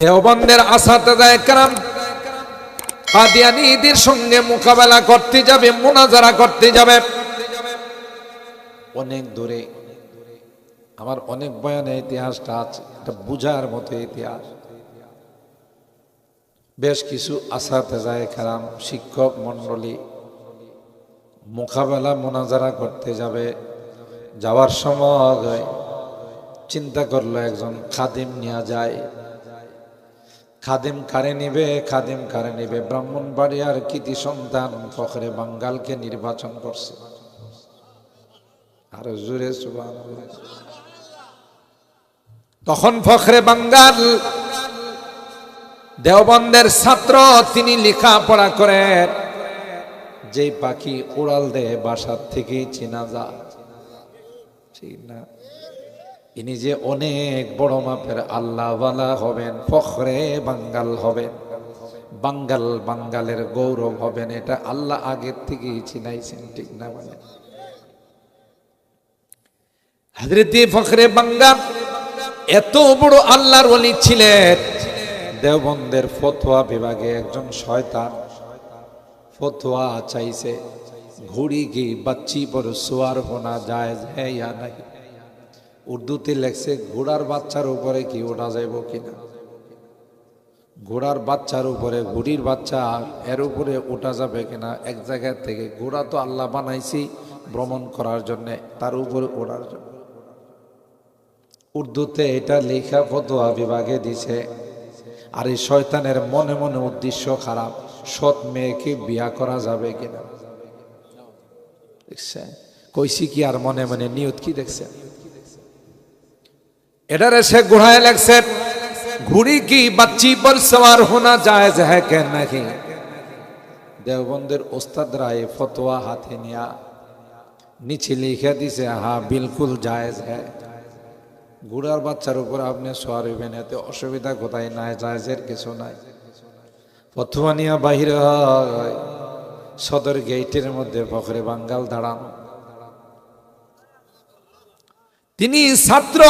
দেওবন্দের আসাতেদায় কারাম। কাদিয়ানিদের সঙ্গে মোকাবেলা করতে যাবে, মোনাজারা করতে যাবে। অনেক দূরে, আমার অনেক বয়ানে ইতিহাসটা আছে এটা বুঝার মতো ইতিহাস। বেশ কিছু আসাতেজায় কারাম শিক্ষক মণ্ডলী মোকাবেলা, মোনাজারা করতে যাবে। যাওয়ার সময় চিন্তা করল একজন খাদিম নিয়ে যায়। খাদিম কারে নিবে, খাদিম কারে নিবে। ব্রাহ্মণবাড়িয়ার কৃতি সন্তান ফখরে বাঙ্গালকে নির্বাচন করছে। আর জুড়ে সুবহানাল্লাহ। তখন ফখরে বাঙ্গাল দেওবন্দের ছাত্র, তিনি লেখাপড়া করেন। যেই পাখি উড়াল দেয় বাসার থেকেই চেনা যায়। ঠিক না? ইনি যে অনেক বড় মাপের আল্লাহওয়ালা হবেন, ফখরে বাঙ্গাল হবেন। বাঙ্গাল বাঙ্গালের গৌরব হবেন, এটা আল্লাহ আগের থেকেই চিনাইছেন, ঠিক না বলে? হাজরতি ফখরে বাঙ্গাল এত বড় আল্লাহর ওলি ছিলেন। দেওবন্দের ফতোয়া বিভাগে একজন শয়তান ফতোয়া চাইছে, ঘুড়ি কি বাচ্চি পর সোয়ার হোনা যায় হ্যাঁ ইয়া নাকি উর্দুতে লেখছে, ঘোড়ার বাচ্চার উপরে কি ওঠা যাইব কিনা? ঘোড়ার বাচ্চার উপরে, ঘুড়ির বাচ্চা, এর উপরে ওঠা যাবে কিনা? এক জায়গা থেকে, ঘোড়া তো আল্লাহ বানাইছি ভ্রমণ করার জন্যে, তার উপরে ওড়ার জন্য। উর্দুতে এটা লেখা ফতোয়া বিভাগে দিছে, আর এই শয়তানের মনে মনে উদ্দেশ্য খারাপ, সৎ মেয়েকে বিয়া করা যাবে কিনা? দেখছে কইছি কি আর মনে মনে নিয়ত কি এটারে সে গুহায় লাগছে ঘুড়ি কি বাচ্চি পর সওয়ার হোনা যায় হ্যাঁ কেন নাকি দেওবন্দের ওস্তাদ রায় ফতোয়া হাতে নিয়া নিচে লিখে দিছে হা বিলকুল জায়েজ হ্যাঁ ঘোড়ার বাচ্চার উপর আপনি সোয়ার হইবেন এতে অসুবিধা কোথায় নাই জায়েজের কিছু নাই ফতোয়া নিয়া বাহির হয় সদর গেটের মধ্যে ফখরে বাঙ্গাল দাঁড়ানো তিনি ছাত্র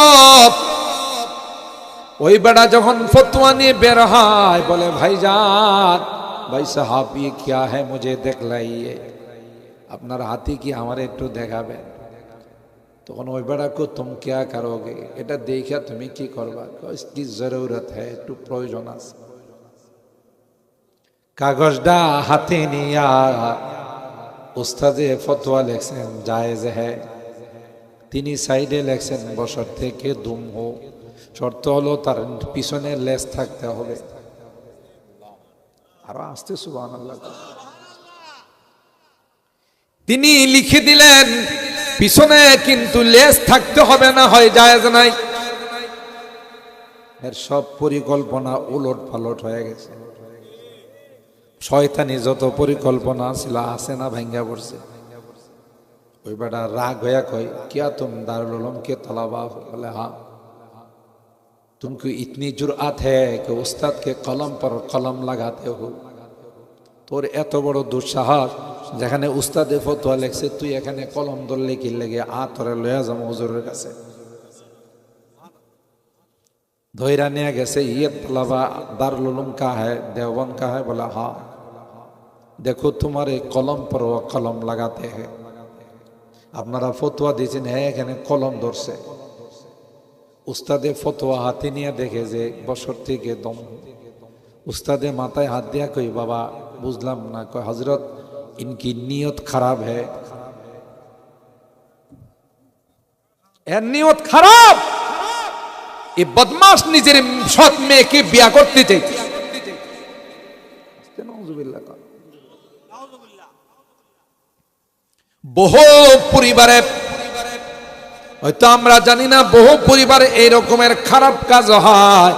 ওই বেড়া যখন ফতুয়া নিয়ে বের হয়, বলে, ভাইজান, ভাই সাহাব ইয়ে কিয়া হ্যাঁ মুঝে দেখলাইয়ে আপনার হাতি কি আমার একটু দেখাবে? তখন ওই বেড়া কো, তুম কিয়া করোগে? এটা দেখিয়া তুমি কি করবা? কি জরুরত হ্যাঁ একটু প্রয়োজন আছে। কাগজটা হাতে নিয়া ওস্তাদে ফতুয়া লেখছেন, জায়েজ হ্যাঁ তিনি সাইডে লেখছেন বছর থেকে দুম হোক শর্ত হলো তার পিছনে লেস থাকতে হবে। আরও আসতে সুবান তিনি লিখে দিলেন, পিছনে কিন্তু লেস থাকতে হবে না, হয় জায়েজ নাই। এর সব পরিকল্পনা উলট পালট হয়ে গেছে। শয়তানি যত পরিকল্পনা ছিল আসে না ভাঙ্গা পড়ছে। ওই বেটা রাগ হয়ে কয় কিয়া তুম দারুল কে তলাবা বলে হা तुमको इतनी जुर्आत है कि उस्ताद के कलम पर कलम लगाते हो তোর এত বড় দুঃসাহস যেখানে উস্তাদে ফতোয়া লেখছে তুই এখানে কলম ধরলে কি লেগে আ তোরে লয়া যাবো হুজুরের কাছে ধৈরা নিয়ে গেছে ইয়ে তলাবা দারুল উলুম কা হ্যায় দেওবন কা হ্যায় বলা হা দেখো তোমার কলম পর ও কলম লাগাতে হ্যাঁ আপনারা ফতোয়া দিয়েছেন হ্যাঁ এখানে কলম ধরছে উস্তাদে ফতোয়া হাতে নিয়ে দেখে যে বছর থেকে দম। উস্তাদে মাথায় হাত দিয়া কই, বাবা, বুঝলাম না। কয় হজরত ইনকি নিয়ত খারাপ হ্যাঁ নিয়ত খারাপ? এই বদমাস নিজের সৎ মেয়েকে বিয়া করতে কর। বহু পরিবারে হয়তো আমরা জানি না, বহু পরিবারে এই রকমের খারাপ কাজ হয়।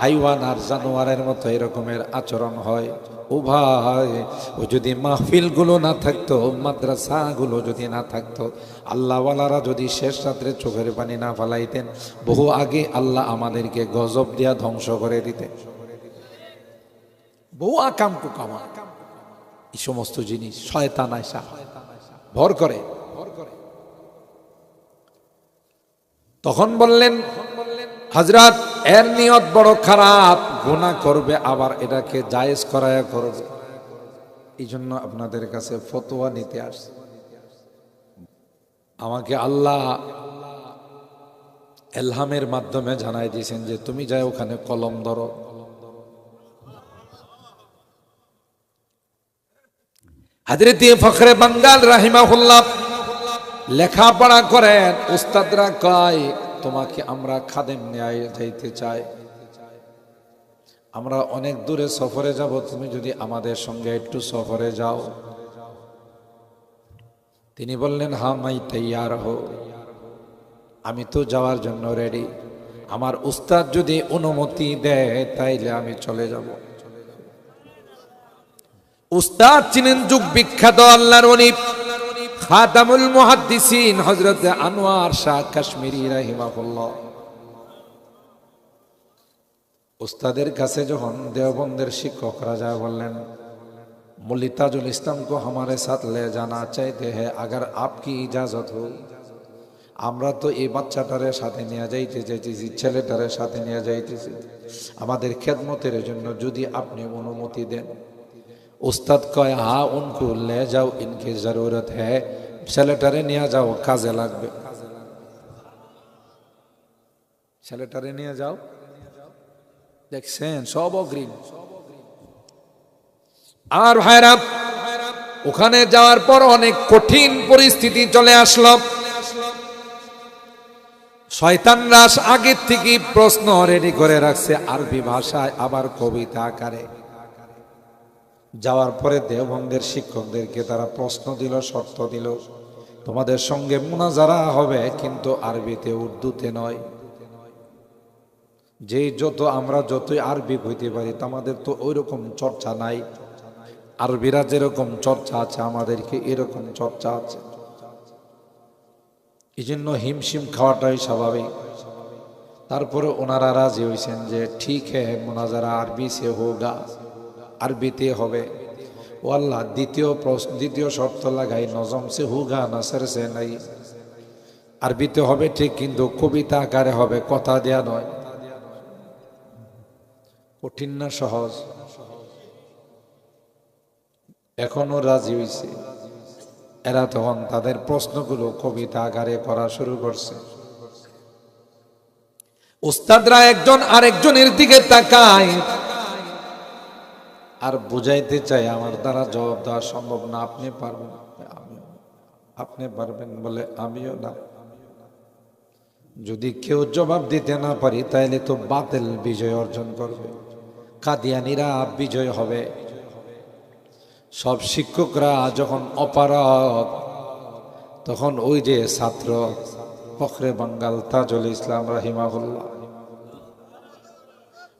হাইওয়ান আর জানোয়ারের মতো এরকমের আচরণ হয়। ও ভাই, ও যদি মাহফিলগুলো না থাকতো মাদ্রাসা গুলো যদি না থাকতো, আল্লাহওয়ালারা যদি শেষ রাত্রে চোখের পানি না ফালাইতেন, বহু আগে আল্লাহ আমাদেরকে গজব দিয়া ধ্বংস করে দিতেন। বহু আকাম কুকামা। এই সমস্ত জিনিস শয়তান আয়সা ভর করে। তখন বললেন হজরত এর নিয়ত বড় খারাপ। গুণা করবে, আবার এটাকে জায়েজ করায়া করবে। এই জন্য আপনাদের কাছে ফতোয়া নিতে আসছে। আমাকে আল্লাহ এলহামের মাধ্যমে জানাই দিয়েছেন যে, তুমি যাই ওখানে কলম ধরো। হাজরতি ফখরে বাঙ্গাল রাহিমা রাহিমাহুল্লাহ লেখাপড়া করেন, উস্তাদরা কয়, তোমাকে আমরা খাদেম ন্যায় যাইতে চাই। আমরা অনেক দূরে সফরে যাব, তুমি যদি আমাদের সঙ্গে একটু সফরে যাও। তিনি বললেন, হা মাই তৈয়ার হো। আমি তো যাওয়ার জন্য রেডি আমার উস্তাদ যদি অনুমতি দেয়, তাইলে আমি চলে যাব। উস্তাদ চিনেন যুগ বিখ্যাত আল্লাহর অলি খাতামুল মুহাদ্দিসিন হযরত আনোয়ার শাহ কাশ্মীরি রাহিমাহুল্লাহ উস্তাদের কাছে যখন দেওবন্দের শিক্ষকরা যায় বললেন मौली ताजुल इस्लाम को हमारे साथ ले जाना चाहते हैं अगर आपकी इजाजत हो আমরা তো এই বাচ্চাটারে সাথে নিয়ে যাইতে চাইতেছি ছেলেটারে সাথে নিয়ে যাইতেছি আমাদের খেদমতের জন্য যদি আপনি অনুমতি দেন উস্তাদ কয় হা উনকু লে যাও, ইনকি জরুরত হ্যাঁ ছেলেটারে নিয়ে যাও, কাজে লাগবে। ছেলেটারে নিয়ে যাও। দেখছেন, সব অগ্রিম। আর ভাইরা, ওখানে যাওয়ার পর অনেক কঠিন পরিস্থিতি চলে আসলো। শয়তান রাস আগের থেকে প্রশ্ন রেডি করে রাখছে আরবি ভাষায়, আবার কবিতা আকারে। যাওয়ার পরে দেওবন্দের শিক্ষকদেরকে তারা প্রশ্ন দিল, শর্ত দিল, তোমাদের সঙ্গে মোনাজারা হবে, কিন্তু আরবিতে উর্দুতে নয়। যে যত, আমরা যতই আরবি হইতে পারি তা আমাদের তো ওই রকম চর্চা নাই। আরবিরা যেরকম চর্চা আছে, আমাদেরকে এরকম চর্চা আছে। এই জন্য হিমশিম খাওয়াটাই স্বাভাবিক। তারপরে ওনারা রাজি হয়েছেন যে, ঠিক হ্যাঁ মোনাজারা আরবি সে হোগা। আরবিতে হবে। ও আল্লাহ দ্বিতীয় দ্বিতীয় শর্ত লাগাই, নজম সে হুগা নাসের সে নাই। আরবিতে হবে ঠিক, কিন্তু কবিতা আকারে হবে, কথা দেয়া নয়। কঠিন না সহজ। এখনও রাজি হয়েছে এরা তখন তাদের প্রশ্নগুলো কবিতা আকারে করা শুরু করছে। উস্তাদরা একজন আরেকজনের দিকে তাকায় আর বুঝাইতে চাই, আমার দ্বারা জবাব দেওয়া সম্ভব না। আপনি পারবেন আপনি পারবেন বলে আমিও না। যদি কেউ জবাব দিতে না পারি তাহলে তো বাতিল বিজয় অর্জন করবে। কাদিয়ানিরা বিজয় হবে। সব শিক্ষকরা যখন অপারক তখন ওই যে ছাত্র ফখরে বাঙ্গাল তাজুল ইসলাম রাহিমাহুল্লাহ।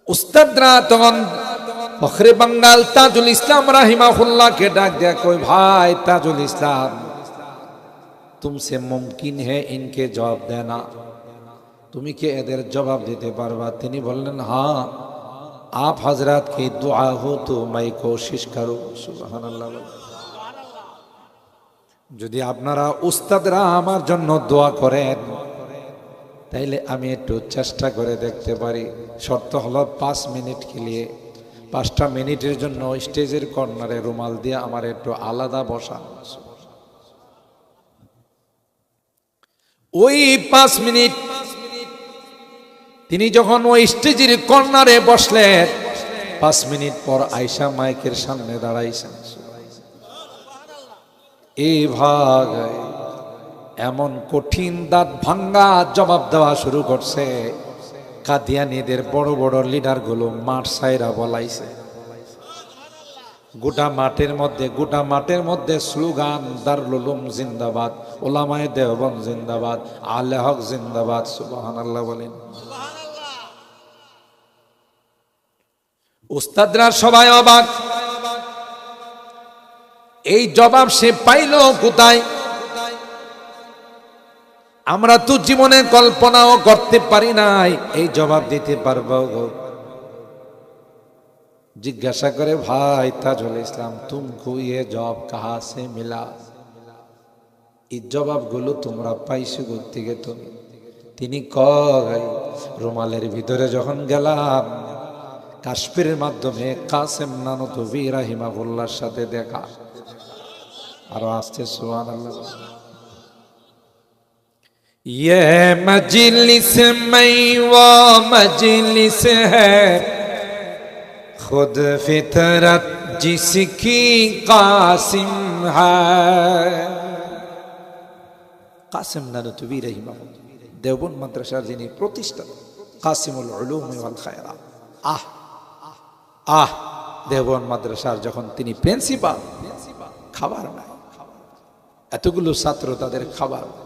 উস্তাদরা তখন ফখরে বাঙ্গাল তাজুল ইসলাম রাহিমাহুল্লাহকে ডাক দেয়া কই ভাই তাজুল ইসলাম তুমসে মুমকিন হে ইনকে জবাব দেনা তুমি কি এদের জবাব দিতে পারবা তিনি বললেন হ্যাঁ आप हजरत की दुआ हो तो मैं कोशिश करूं সুবহান যদি আপনারা উস্তাদরা আমার জন্য দোয়া করেন তাইলে আমি একটু চেষ্টা করে দেখতে পারি শর্ত হলো পাঁচ মিনিট খেলিয়ে পাঁচটা মিনিটের জন্য স্টেজের কর্নারে রুমাল দিয়ে আমার একটু আলাদা বসা। ওই পাঁচ মিনিট, তিনি যখন ওই স্টেজের কর্নারে বসলেন, পাঁচ মিনিট পর আয়সা মাইকের সামনে দাঁড়াইছেন। এই ভাগ, এমন কঠিন দাঁত ভাঙ্গা জবাব দেওয়া শুরু করছে। কাদিয়ানিদের বড় বড় লিডারগুলো মাঠ সাইরা বলাইছে। গোটা মাঠের মধ্যে, গোটা মাঠের মধ্যে স্লোগান দারুলুম জিন্দাবাদ, ওলামায় দেহবন জিন্দাবাদ, আলে হক জিন্দাবাদ সুবাহান আল্লাহ বলেন। উস্তাদরা সবাই অবাক। এই জবাব সে পাইল কোথায়? আমরা তো জীবনে কল্পনাও করতে পারি নাই। এই জবাব দিতে পারব জিজ্ঞাসা করে, ভাই তাজুল ইসলাম, তুমকু ইয়ে জব কাহা সে মিলা? এই জবাবগুলো তোমরা পাইছো থেকে তুমি? তিনি কয়, রুমালের ভিতরে যখন গেলাম কাশ্মীরের মাধ্যমে কাসেম নানতবি রাহিমাহুল্লার সাথে দেখা। আরও আসছে সোহান আল্লাহ یہ مجلس میں وہ مجلس ہے خود فطرت جس کی قاسم ہے قاسم نانتوی رحمہ দেবন মাদ্রাসার যিনি প্রতিষ্ঠাতা কাসিমুল উলুম ওয়াল খায়রা আহ আহ দেবন মাদ্রাসার যখন তিনি প্রিন্সিপাল খাবার নাই। এতগুলো ছাত্র তাদের খাবার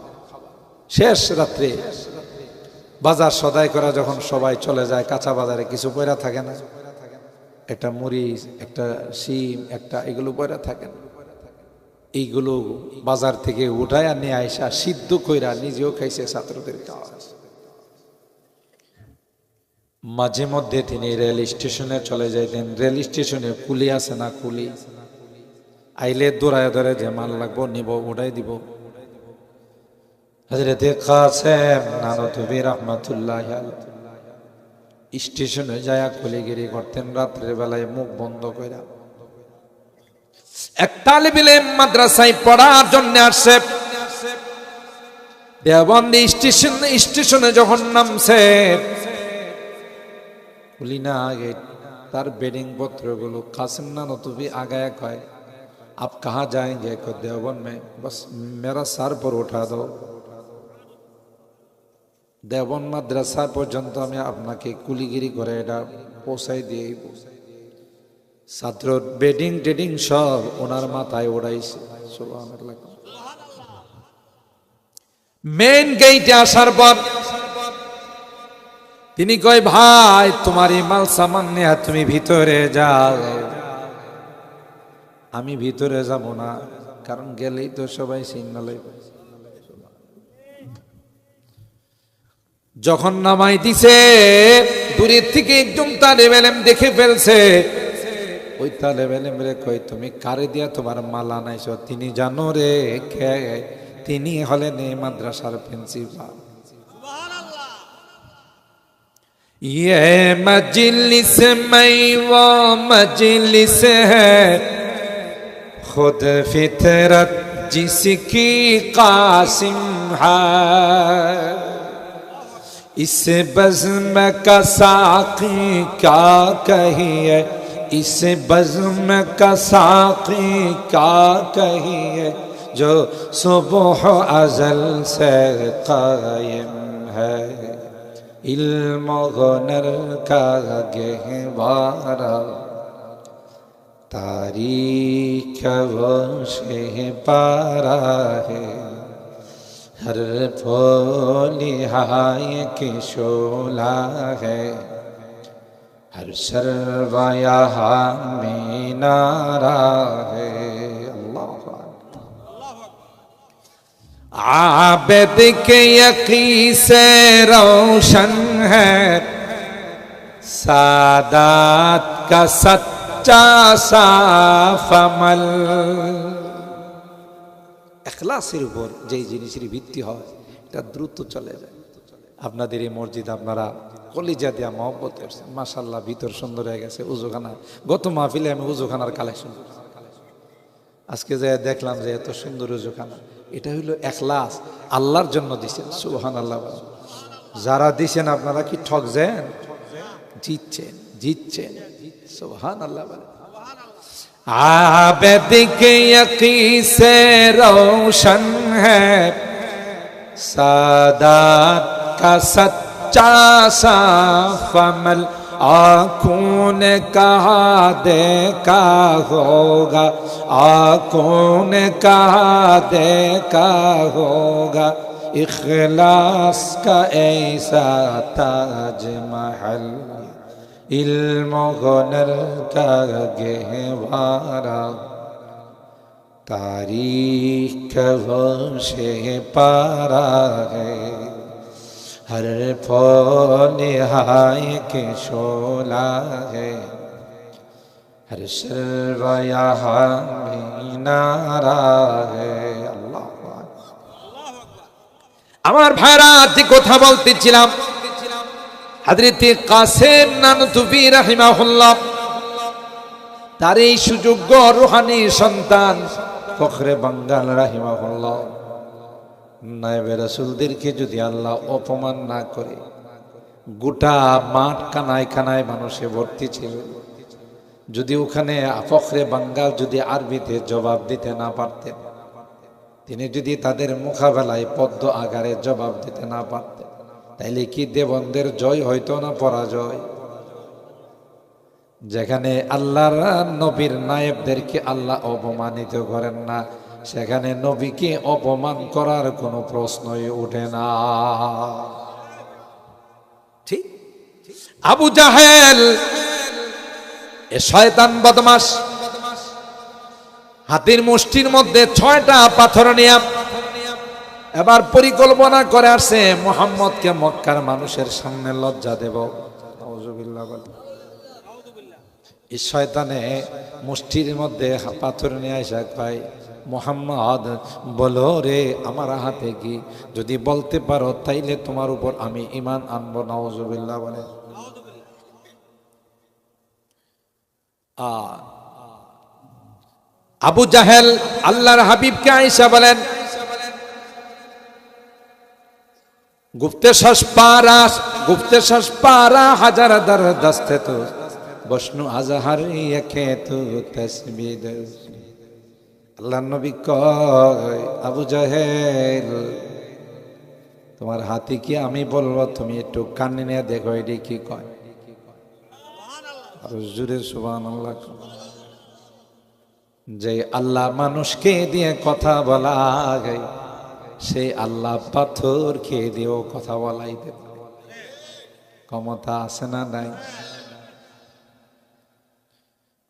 শেষ রাত্রে বাজার সদাই করা যখন সবাই চলে যায়, কাঁচা বাজারে কিছু পয়রা থাকে না। একটা মরিচ একটা শিম, একটা এগুলো পয়রা থাকে না। এইগুলো বাজার থেকে উঠায় নিয়ে আইসা সিদ্ধ কইরা নিজেও খাইছে ছাত্রদের মাঝে মধ্যে তিনি রেল স্টেশনে চলে যাইতেন। রেল স্টেশনে কুলি আছে না কুলি? আইলে দৌড়ায় ধরে যে মাল লাগবো, নিব, উঠাই দিব। হজরতে কাসেম নানতবি রহমতুল্লাহ স্টেশনে যায় কুলিগিরি করতেন রাত্রের বেলায় মুখ বন্ধ কইরা এক তালিবিলে মাদ্রাসায় পড়ার জন্য আসছে দেওবন্দি স্টেশন স্টেশনে যখন নামছে বলি না আগে তার বেডিং পত্রগুলো কাসিম না নতুবি আগায় কয় आप कहाँ जाएंगे को देवबंद में बस मेरा सर पर उठा दो দেবন মাদ্রাসা পর্যন্ত আমি আপনাকে কুলিগিরি করে এটা পৌঁছাই দিয়ে ছাত্র বেডিং টেডিং সব ওনার মাথায় ওড়াইছে মেন গেইটে আসার পর তিনি কয়, ভাই, তোমার এই মাল সামান নিয়ে তুমি ভিতরে যাও। আমি ভিতরে যাব না, কারণ গেলেই তো সবাই সিগনালে যখন নামাই দিছে দূরের থেকে একদম তালে বেলেম দেখে ফেলছে ওই তালে বেলেম রে কই তুমি কারে দিয়া তোমার মালা নাইছ তিনি জানো রে কে তিনি হলেন এই মাদ্রাসার প্রিন্সিপাল ये मजलिस में वो मजलिस है खुद फितरत जिसकी कासिम है اس بزم کا ساقی کیا ہے اس بزم کا ساقی کیا ہے جو صبح ازل سے قائم ہے، علم و غنر کا گہوارا تاریخ وہ شہ پارا ہے۔ ہر پھولی ہائی کی شولہ ہے۔ ہر سروایا میں نارا ہے۔ اللہ عابد کے یقی سے روشن ہے۔ سادات کا سچا صاف عمل۔ এখলাসের উপর যেই জিনিসের ভিত্তি হয়, এটা দ্রুত চলে যায়। আপনাদের এই মসজিদ আপনারা কলিজা দিয়া মহব্বত করছেন। মাসাল্লাহ ভিতর সুন্দর হয়ে গেছে উজুখানা। গত মাহফিলে আমি উজুখানার কালেকশন আজকে যে দেখলাম যে এত সুন্দর উজুখানা, এটা হইল এখলাস। আল্লাহর জন্য দিছেন সুহান আল্লাহ যারা দিছেন, আপনারা কি ঠকছেন? জিতছেন জিতছেন সুবহান আল্লাহ বলে। عابد کے یقی سے روشن ہے۔ سادات کا سچا سا فمل آنکھوں نے کہا دیکھا ہوگا۔ آنکھوں نے کہا دیکھا ہوگا۔ اخلاص کا ایسا تاج محل۔ ഇൽമൊഹനൽ തകവാറ താരീഖേ പാരാ ഹർ ഫോനിഹായ കെ ഷോലാ ഹേ ഹർ സർവയാഹാരാ ഹേ আমার ভাইরা যে কথা বলতেছিলাম হাজরিতে কাসেম নানতুবি রাহিমাহুল্লাহ, তার এই সুযোগ্য রুহানি সন্তান ফখরে বাঙ্গাল রাহিমাহুল্লাহ। নায়েবে রাসূলদেরকে যদি আল্লাহ অপমান না করে, গোটা মাঠ কানায় কানায় মানুষে ভর্তি ছিল। যদি ওখানে ফখরে বাঙ্গাল যদি আরবিতে জবাব দিতে না পারতেন, তিনি যদি তাদের মোকাবেলায় পদ্ম আগারে জবাব দিতে না পারতেন তাইলে কি দেবন্দের জয় হইতো না পরাজয়? যেখানে আল্লাহর নবীর নায়েবদেরকে আল্লাহ অপমানিত করেন না, সেখানে নবীকে অপমান করার কোনো প্রশ্নই ওঠে না। ঠিক? আবু জাহেল, এ শয়তান বদমাস হাতির মুষ্টির মধ্যে ছয়টা পাথর নিয়ে এবার পরিকল্পনা করে আসছে মোহাম্মদকে মক্কার মানুষের সামনে লজ্জা দেব। এই শয়তানে মুষ্টির মধ্যে পাথর নিয়ে আসা কয় মোহাম্মদ বলো রে আমার হাতে কি? যদি বলতে পারো তাইলে তোমার উপর আমি ইমান আনব। নওজুবিল্লাহ বলে। আবু জাহেল আল্লাহর হাবিবকে আয়েশা বলেন গুপ্তেশ্বর পারা গুপ্তেশ্বর পারা হাজার দর দস্তে তো। বসনু আজহার একে তু তসবিদ। আল্লাহ নবী কয়, আবু জাহেল, তোমার হাতে কি আমি বলব? তুমি একটু কানে নিয়ে দেখো, এটি কি কয়? জুড়ে সুবান আল্লাহ যে আল্লাহ মানুষকে দিয়ে কথা বলা সে আল্লাহ পাথর খেয়ে দিয়েও কথা বলাইতে পারে। ক্ষমতা আছে না নাই?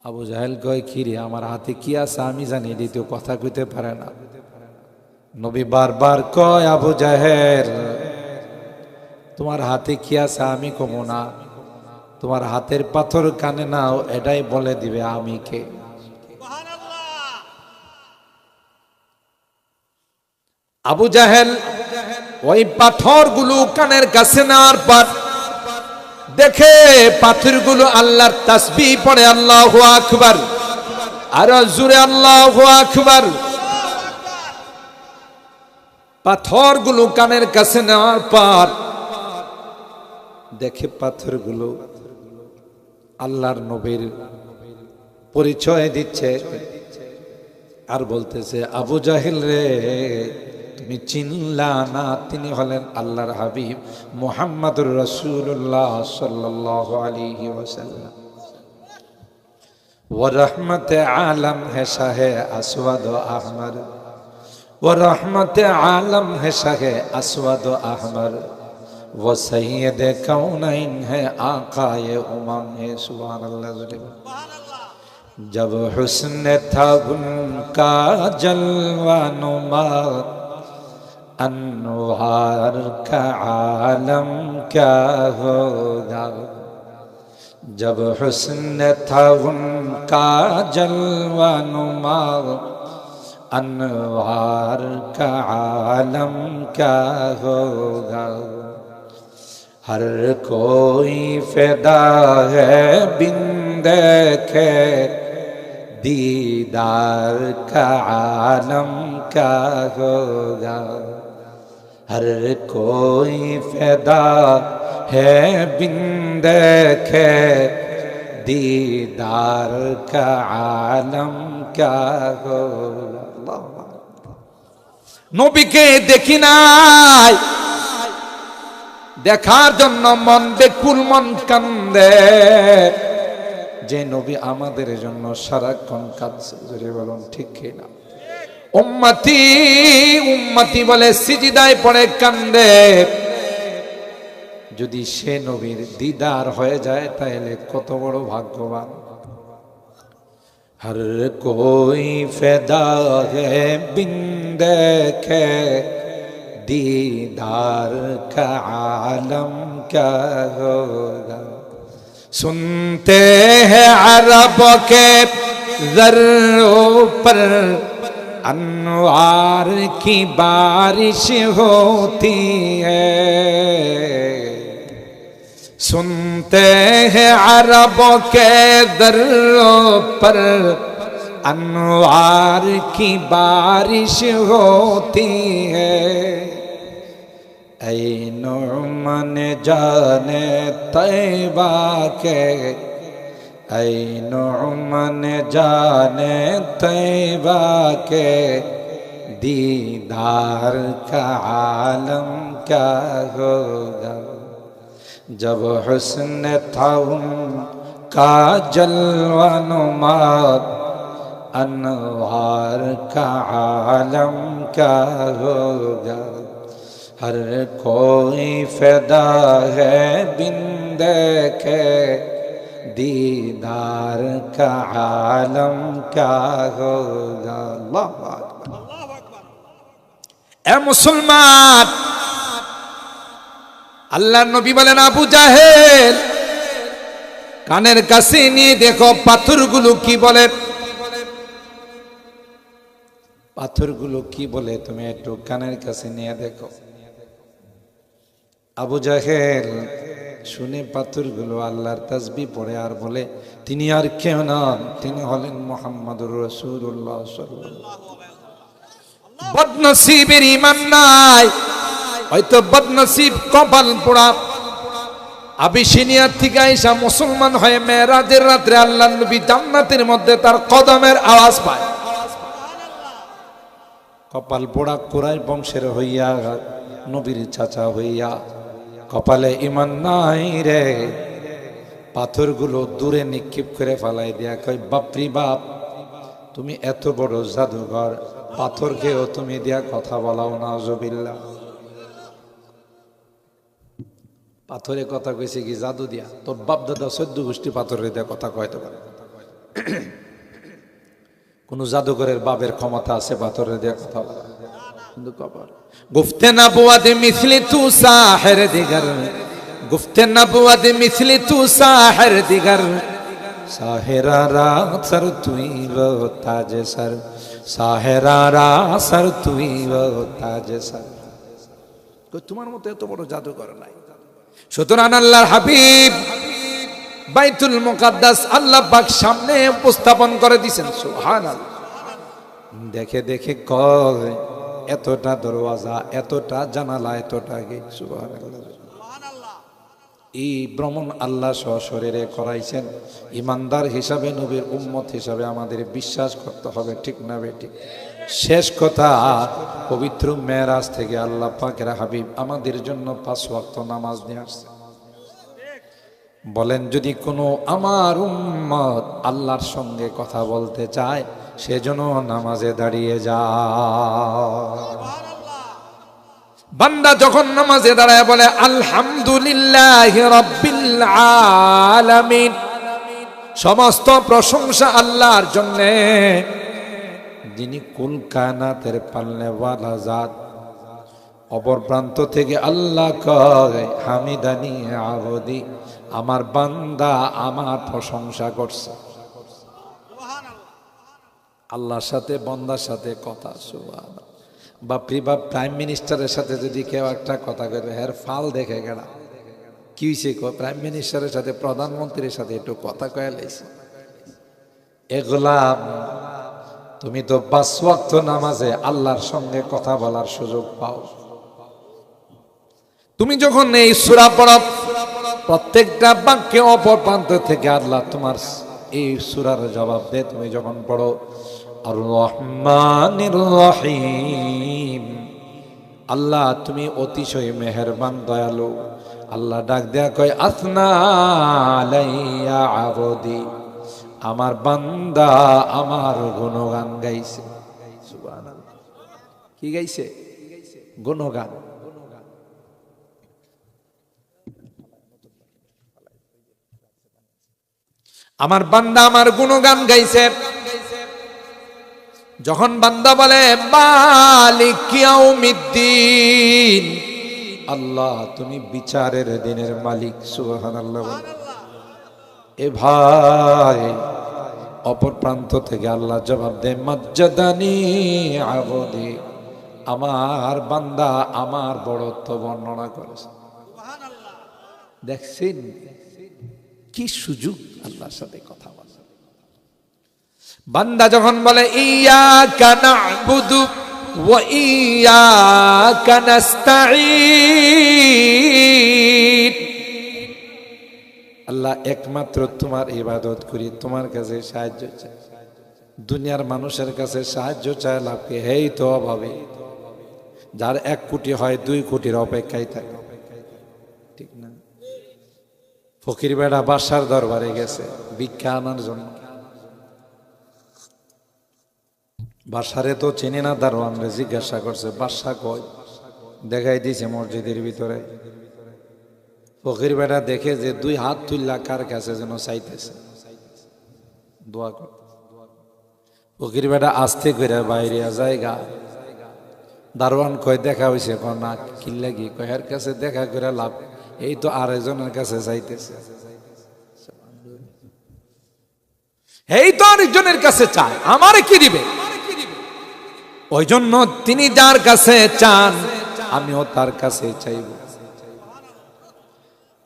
আবু জাহেল কয় কিরে আমার হাতে কি আছে? আমি জানি দ্বিতীয় কথা কইতে পারে না। নবী বারবার কয়, আবু জাহেল, তোমার হাতে কি আছে? আমি কমো না। তোমার হাতের পাথর কানে নাও, এটাই বলে দিবে আমি কে? আবু জাহেল ওই পাথরগুলো কানের কাছে নেওয়ার পর দেখে পাথরগুলো আল্লাহর তাসবি পড়ে, আল্লাহ আকবার। আর জুড়ে আল্লাহ আকবার। পাথরগুলো কানের কাছে নেওয়ার পর দেখে পাথরগুলো আল্লাহর নবীর পরিচয় দিচ্ছে আর বলতেছে, আবু জাহিল রে তুমি চিনলা না, তিনি হলেন আল্লাহর হাবিব মোহাম্মদুর রসুল্লাহ সাল্লাহ আলী ওসাল্লাম ও রহমতে আলম হে শাহে আসওয়াদ আহমর ও রহমতে আলম হে শাহে আসওয়াদ আহমর ও সৈয়দে কৌনাইন হে আকায়ে উমাম হে সুবহান আল্লাহ جب حسن تھا ان انوار کا عالم کیا ہوگا جب حسن تھا ان کا جلوہ نما انوار کا عالم کیا ہوگا ہر کوئی فدا ہے بند کے دیدار کا عالم کیا ہوگا ہر কই ফেদা ہے بند ہے دیدار کا عالم کیا ہو নবীকে দেখি নাই দেখার জন্য মন বেকুল মন কান্দে যে নবী আমাদের জন্য সারাক্ষণ কাঁদছে বলুন ঠিক কিনা উম্মতি উম্মতি বলে সিজিদায় পড়ে কান্দে। যদি সে নবীর দিদার হয়ে যায়, তাহলে কত বড় ভাগ্যবান। হর কই ফেদা হে বিন্দে খে দিদার کا عالم کیا ہوگا سنتے হে عرب کے ذروں انوار کی بارش ہوتی ہے۔ سنتے ہیں عربوں کے دروں پر انوار کی بارش ہوتی ہے۔ اے نعمن جانے طیبہ کے اے نعمن جانے طیبہ کے دیدار کا عالم کیا ہوگا؟ جب حسن تھا ان کا جلوہ نمات انوار کا عالم کیا ہوگا؟ ہر کوئی فیدا ہے بندے کے दीदार का आलम क्या होगा अल्लाह আকবার। এ মুসলমান আল্লাহ নবী বলেন আবু জাহেল কানের কাছে নিয়ে দেখো পাথরগুলো কি বলে পাথরগুলো কি বলে তুমি একটু কানের কাছে নিয়ে দেখো আবু জাহেল শুনে পাথরগুলো আল্লাহর তাসবি পড়ে আর বলে, তিনি আর কেউ নন, তিনি হলেন মোহাম্মদুর রসুল্লাহ বদনসিবের ইমান নাই। হয়তো বদনসিব কপাল পোড়া। আবিসিনিয়ার থেকে আইসা মুসলমান হয়ে মেয়েরাজের রাত্রে আল্লাহ নবী জান্নাতের মধ্যে তার কদমের আওয়াজ পায়। কপাল পোড়া কোরাই বংশের হইয়া, নবীর চাচা হইয়া কপালে ইমান নাই রে। পাথরগুলো দূরে নিক্ষেপ করে ফেলাই দিয়া কয়, বাপরি বাপ, তুমি এত বড় জাদুঘর, পাথরকেও তুমি দিয়া কথা বলাও না জবিল্লা পাথরে কথা কইছে কি, জাদু দিয়া, তোর বাপ দাদা চোদ্দ গোষ্ঠী পাথরে দিয়া কথা কয়তে পারে কোন জাদুঘরের বাবের ক্ষমতা আছে পাথরে দিয়া কথা বলা কবর। গুফতে না বুয়াদে মিসলি তু সাহের দিগার। গুফতে না তু সাহের দিগার। সাহেরা রা সর তুই তাজ সর। সাহেরা রা সর তুই তাজ সর। তোমার মতো এত বড় জাদুঘর নাই। সুতরাং আল্লাহর হাবিব বাইতুল মুকাদ্দাস আল্লাহ পাক সামনে উপস্থাপন করে দিছেন সুবহানাল্লাহ। দেখে দেখে কয় এতটা দরওয়াজা, এতটা জানালা, এতটা এই ভ্রমণ আল্লাহ সশরীরে করাইছেন। ইমানদার হিসাবে, নবীর উম্মত হিসাবে আমাদের বিশ্বাস করতে হবে, ঠিক না বেটি? শেষ কথা, পবিত্র মেয়েরাজ থেকে আল্লাহ পাকের হাবিব আমাদের জন্য পাঁচ ওয়াক্ত নামাজ নিয়ে আসছে। বলেন, যদি কোনো আমার উম্মত আল্লাহর সঙ্গে কথা বলতে চায় সেজন্য নামাজে দাঁড়িয়ে যা। বান্দা যখন নামাজে দাঁড়ায় বলে আলহামদুলিল্লাহ রব্বিল আলামিন। সমস্ত প্রশংসা আল্লাহর জন্যে। যিনি কুল কায়নাতের পাল্লেওয়ালা জাত অপর প্রান্ত থেকে আল্লাহ কয় হামিদানি আবদি আমার বান্দা আমার প্রশংসা করছে। আল্লাহর সাথে, বন্দার সাথে কথা সুবাহ বাপরি বাপ প্রাইম মিনিস্টারের সাথে যদি কেউ একটা কথা করে হ্যার ফাল দেখে গেলা কি হয়েছে প্রাইম মিনিস্টারের সাথে, প্রধানমন্ত্রীর সাথে একটু কথা কয়ে লাইছে। এগুলা তুমি তো পাঁচ ওয়াক্ত নামাজে আল্লাহর সঙ্গে কথা বলার সুযোগ পাও। তুমি যখন এই সুরা পড়া প্রত্যেকটা বাক্যে অপর প্রান্ত থেকে আল্লাহ তোমার এই সুরার জবাব দে তুমি যখন পড়ো আল্লাহ, তুমি অতিশয় মেহেরবান, দয়ালু। আল্লাহ ডাক দেয়া কয়, আসনা আমার বান্দা আমার গুণগান গাইছে। কি গাইছে? গুণগান। আমার বান্দা আমার গুণগান গাইছে। যখন বান্দা বলে আল্লাহ তুমি বিচারের দিনের মালিক সুবহানাল্লাহ। এ ভাই অপর প্রান্ত থেকে আল্লাহ জবাব দে মজ্জাদানি আবদি। আমার বান্দা আমার বড়ত্ব বর্ণনা করেছে। দেখছেন? কি সুযোগ আল্লাহর সাথে কথা বলা। বান্দা যখন বলে ইয়া কানা বুধু ও ইয়া কানাস্তাঈন আল্লাহ একমাত্র তোমার ইবাদত করি, তোমার কাছে সাহায্য চাই। দুনিয়ার মানুষের কাছে সাহায্য চায় লাভকে হেই তো অভাবে। যার এক কোটি হয়, দুই কোটির অপেক্ষায় থাকে। ঠিক না? ফকির বেড়া বাসার দরবারে গেছে আনার জন্য। বাসারে তো চেনে না দারোয়ানরে জিজ্ঞাসা করছে, বাসা কয় দেখাই দিছে মসজিদের ভিতরে। ফকির বেটা দেখে যে দুই হাত তুললা কার কাছে যেন চাইতেছে। দোয়া কর। ফকির বেটা আস্তে করে বাইরে জায়গা দারোয়ান কয়, দেখা হয়েছে কয় না, কি কয় এর কাছে দেখা করে লাভ, এই তো আরেকজনের কাছে চাইতেছে এই তো আরেকজনের কাছে চায়, আমারে কি দিবে? ওই জন্য তিনি যার কাছে চান আমিও তার কাছে চাইব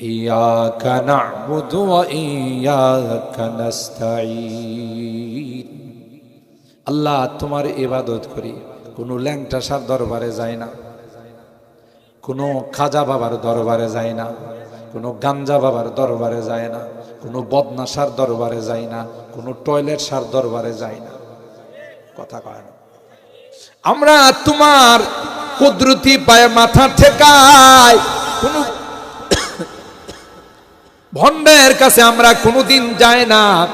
إياك نعبد وإياك نستعين আল্লাহ তোমার ইবাদত করি কোনো ল্যাংটা সার দরবারে যায় না কোনো খাজা বাবার দরবারে যায় না কোনো গাঞ্জা বাবার দরবারে যায় না কোনো বদনাসার দরবারে যায় না কোনো টয়লেট সার দরবারে যায় না কথা কয় না আমরা তোমার কুদরতি পায়ে মাথা ঠেকায় কোন ভণ্ডের কাছে আমরা কোনোদিন যাই না।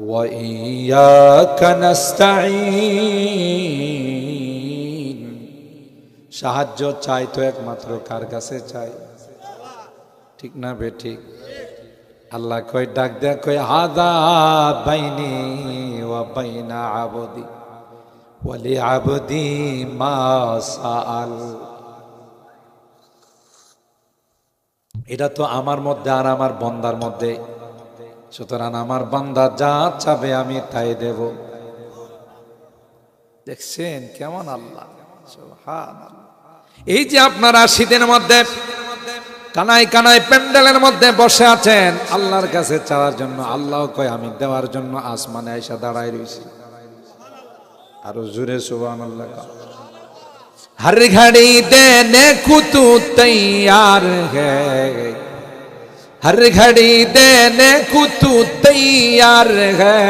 ওয়া সাহায্য চাই তো একমাত্র, কার কাছে চাই? ঠিক না বে, ঠিক। আল্লাহ কই ডাক দেয়া কই হাদা বাইনি ওয়া বাইনা আবদি ওয়ালি আবদি মা সাআল। এটা তো আমার মধ্যে আর আমার বন্দার মধ্যে। সুতরাং আমার বান্দা যা চাবে আমি তাই দেব। দেখছেন কেমন আল্লাহ। এই যে আপনারা শীতের মধ্যে কানায় কানায় প্যান্ডেলের মধ্যে বসে আছেন আল্লাহর কাছে চাওয়ার জন্য আল্লাহ কয় আমি দেওয়ার জন্য আসমানে আইসা দাঁড়ায় রয়েছি আরো জুড়ে সুবান আল্লাহ हर घड़ी देने को तू तैयार है हर घड़ी देने को तू तैयार है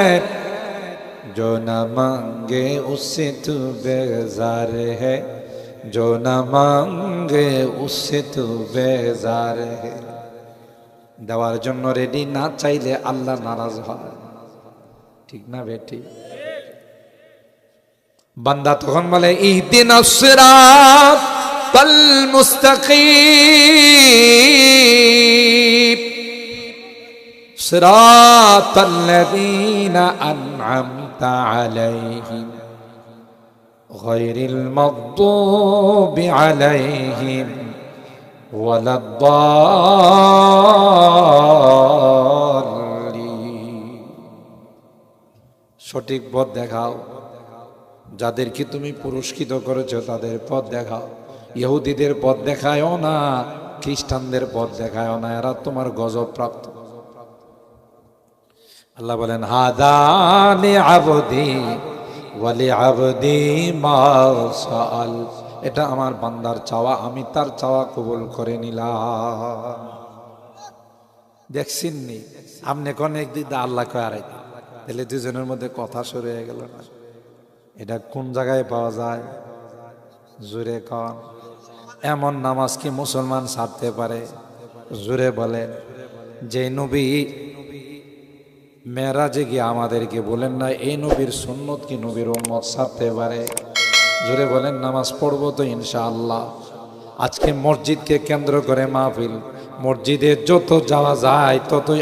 जो न मांगे उससे तू बेजार है जो न मांगे उससे तो बेजार है। দেওয়ার জন্য রেডি না চাইলে আল্লাহ নারাজ হয়। ঠিক না বেটি? বান্দা তখন বলে, ইহদিন মুস্তাকিম সিরাতাল্লাযীনা আনআমতা আলাইহিম। غير المغضوب عليهم ولا الضالين সঠিক পথ দেখাও যাদেরকে তুমি পুরস্কৃত করেছো তাদের পথ দেখাও ইহুদিদের পথ দেখায়ও না খ্রিস্টানদের পথ দেখায়ও না এরা তোমার গজব প্রাপ্ত আল্লাহ বলেন হাদানি আবদি এটা আমার বান্দার চাওয়া, আমি তার চাওয়া কবুল করে নিলাম। দেখছেন নি? আপনি কোন একদিক দিয়ে আল্লাহ কয় আরেক তাহলে দুজনের মধ্যে কথা হয়ে গেল না? এটা কোন জায়গায় পাওয়া যায়? জুরে কন। এমন নামাজ কি মুসলমান ছাড়তে পারে? জুরে বলেন। যে নবী মেয়েরাজে গিয়ে আমাদেরকে বলেন না, এই নবীর সুন্নত কি নবীর উম্মত? সারতে পারে জোরে বলেন, নামাজ পড়ব তো ইনশাআল্লাহ। আজকে মসজিদকে কেন্দ্র করে মাহফিল। মসজিদে যত যাওয়া যায় ততই